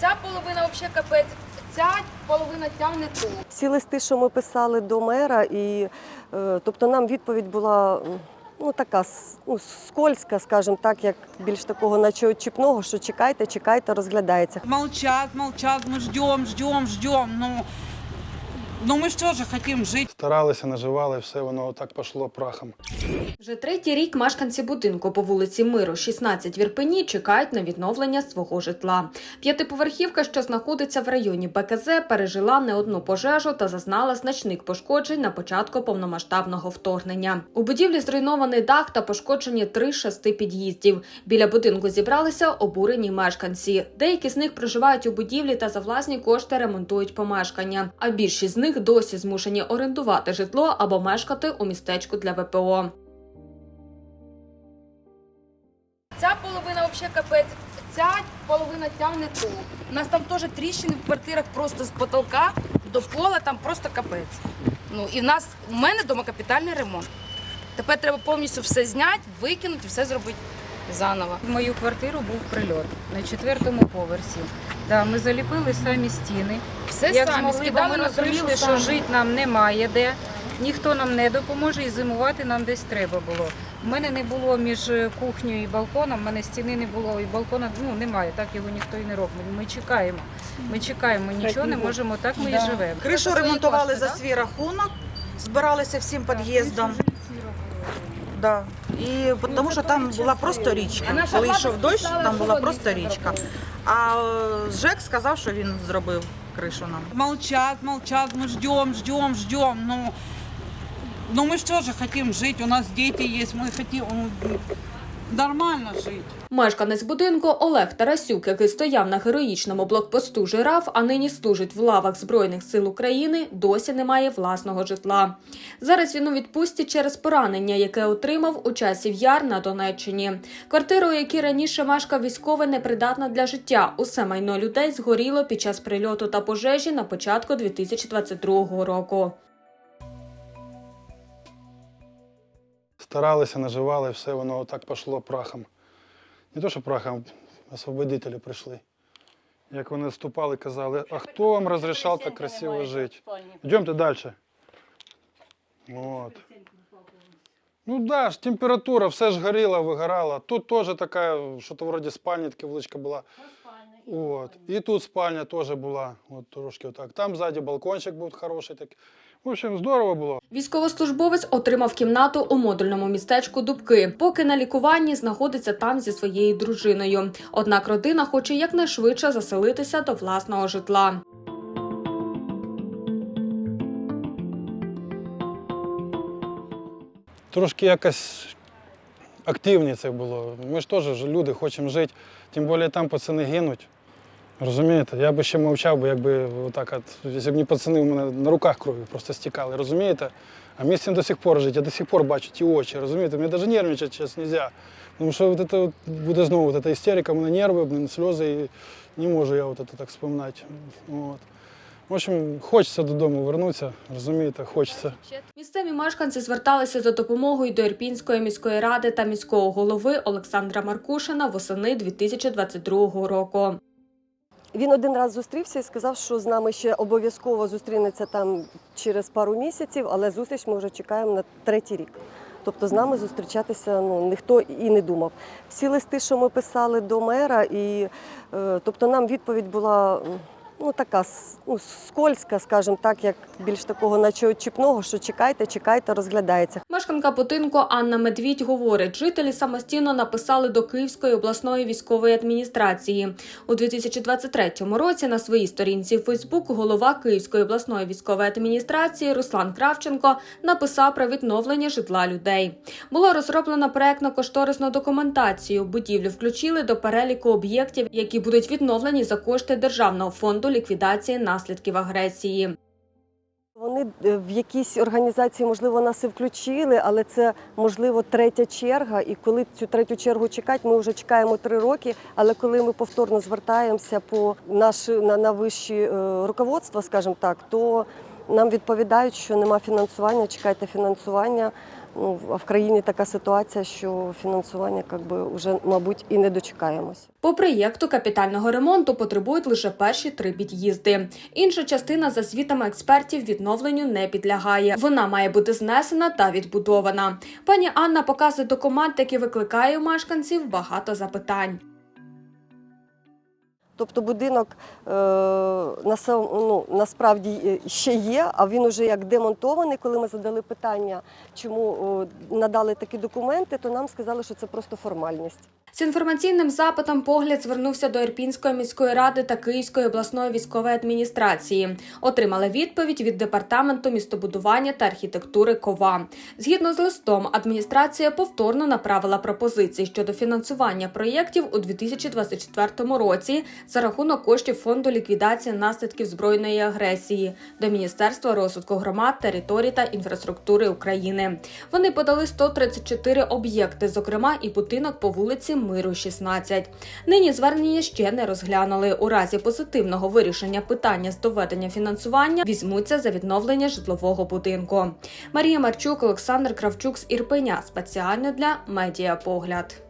Ця половина взагалі капець, ця половина тягне ту. Всі листи, що ми писали до мера, і е, тобто нам відповідь була ну така ну, скользька, скажімо так, як більш такого наче чіпного, що чекайте, чекайте, розглядається. Молчать, молчать, ми ждем, ждем, ждемо. Ну, ну мы что же хотим жить? Старалися, наживали, все воно так пішло прахом. Вже третій рік мешканці будинку по вулиці Миру, 16 в Ірпені, чекають на відновлення свого житла. П'ятиповерхівка, що знаходиться в районі БКЗ, пережила не одну пожежу та зазнала значних пошкоджень на початку повномасштабного вторгнення. У будівлі зруйнований дах та пошкоджені три шести під'їздів. Біля будинку зібралися обурені мешканці. Деякі з них проживають у будівлі та за власні кошти ремонтують помешкання. А більшість з них досі змушені орендувати житло або мешкати у містечку для ВПО. Ця половина взагалі капець, ця половина тягне ту. У нас там теж тріщини в квартирах просто з потолка до пола, там просто капець. Ну і в нас у мене вдома капітальний ремонт. Тепер треба повністю все зняти, викинути, все зробити заново. В мою квартиру був прильот на четвертому поверсі. Да, ми заліпили самі стіни. Все Як самі змогли, бо скидали ми на розуміли, кришу що самі. жити нам немає де. Ніхто нам не допоможе і зимувати нам десь треба було. У мене не було між кухнею і балконом, в мене стіни не було, і балкона ну, немає, так його ніхто і не робить. Ми чекаємо. Ми чекаємо, нічого не можемо, так ми і живемо. Кришу ремонтували за свій рахунок, збиралися всім під'їздом. Да. І тому що там була просто річка. Коли йшов дощ, там була просто річка. зробили. А е, ЖЕК сказав, що він зробив кришу нам. Молчат, молчат, мы ждем, ждем, ждем. Ну, ну мы что же хотим жить? У нас дети есть, мы хотим ну, нормально жить. Мешканець будинку Олег Тарасюк, який стояв на героїчному блокпосту жираф, а нині служить в лавах Збройних сил України, досі не має власного житла. Зараз він у відпустці через поранення, яке отримав у часів яр на Донеччині. Квартира, у якій раніше мешкав військовий, непридатна для життя. Усе майно людей згоріло під час прильоту та пожежі на початку 2022 року. Старалися, наживали, все воно так пішло прахом. Не то, що прахом, освободителі прийшли. Як вони вступали, казали, а хто вам розрішав так красиво жити? Йдемте далі. От. Ну да, ж температура, все ж горіло, вигорало. Тут теж така, що то вроді спальня, така величка була. От. І тут спальня теж була, от трошки отак. Там ззаді балкончик був хороший. Так. В общем, здорово було. Військовослужбовець отримав кімнату у модульному містечку Дубки, поки на лікуванні знаходиться там зі своєю дружиною. Однак родина хоче якнайшвидше заселитися до власного житла. Трошки якось активніше було. Ми ж теж люди хочемо жити, тим більше там пацани гинуть. Розумієте? Я би ще мовчав, би, якби отак от, б не пацани, у мене на руках крові просто стікали, розумієте? А мені з цим до сих пор жити, я до сих пор бачу ті очі, розумієте? Мені навіть нервничати зараз не можна. Тому що от це буде знову от ця істерика, мене нерви, блин, сльози, і не можу я от це так вспоминати. От. В общем, хочеться додому повернутися, розумієте, хочеться. Місцеві мешканці зверталися за допомогою до Ірпінської міської ради та міського голови Олександра Маркушина восени 2022 року. Він один раз зустрівся і сказав, що з нами ще обов'язково зустрінеться там через пару місяців, але зустріч ми вже чекаємо на третій рік. Тобто з нами зустрічатися ну, ніхто і не думав. Всі листи, що ми писали до мера, і е, тобто нам відповідь була ну, така ну, скользька, скажімо так, як більш такого наче очіпного, що чекайте, чекайте, розглядається. Мешканка будинку Анна Медвідь говорить, жителі самостійно написали до Київської обласної військової адміністрації. У 2023 році на своїй сторінці Фейсбук голова Київської обласної військової адміністрації Руслан Кравченко написав про відновлення житла людей. Було розроблено проектно-кошторисну документацію. Будівлю включили до переліку об'єктів, які будуть відновлені за кошти Державного фонду ліквідації наслідків агресії. Вони е, в якійсь організації, можливо, нас і включили, але це можливо третя черга. І коли цю третю чергу чекати, ми вже чекаємо три роки. Але коли ми повторно звертаємося по наші на, на вищі е, руководства, скажімо так, то нам відповідають, що нема фінансування, чекайте фінансування. Ну, в країні така ситуація, що фінансування как би, вже, мабуть, і не дочекаємося. По проєкту капітального ремонту потребують лише перші три під'їзди. Інша частина, за звітами експертів, відновленню не підлягає. Вона має бути знесена та відбудована. Пані Анна показує документ, який викликає у мешканців багато запитань. Тобто будинок е, ну, насправді е, ще є, а він уже як демонтований. Коли ми задали питання, чому надали такі документи, то нам сказали, що це просто формальність. З інформаційним запитом погляд звернувся до Ірпінської міської ради та Київської обласної військової адміністрації. Отримали відповідь від департаменту містобудування та архітектури КОВА. Згідно з листом, адміністрація повторно направила пропозиції щодо фінансування проєктів у 2024 році за рахунок коштів фонду ліквідації наслідків збройної агресії до Міністерства розвитку громад, територій та інфраструктури України. Вони подали 134 об'єкти, зокрема і будинок по вулиці Миру, 16. Нині звернення ще не розглянули. У разі позитивного вирішення питання з доведення фінансування візьмуться за відновлення житлового будинку. Марія Марчук, Олександр Кравчук з Ірпеня спеціально для медіапогляд.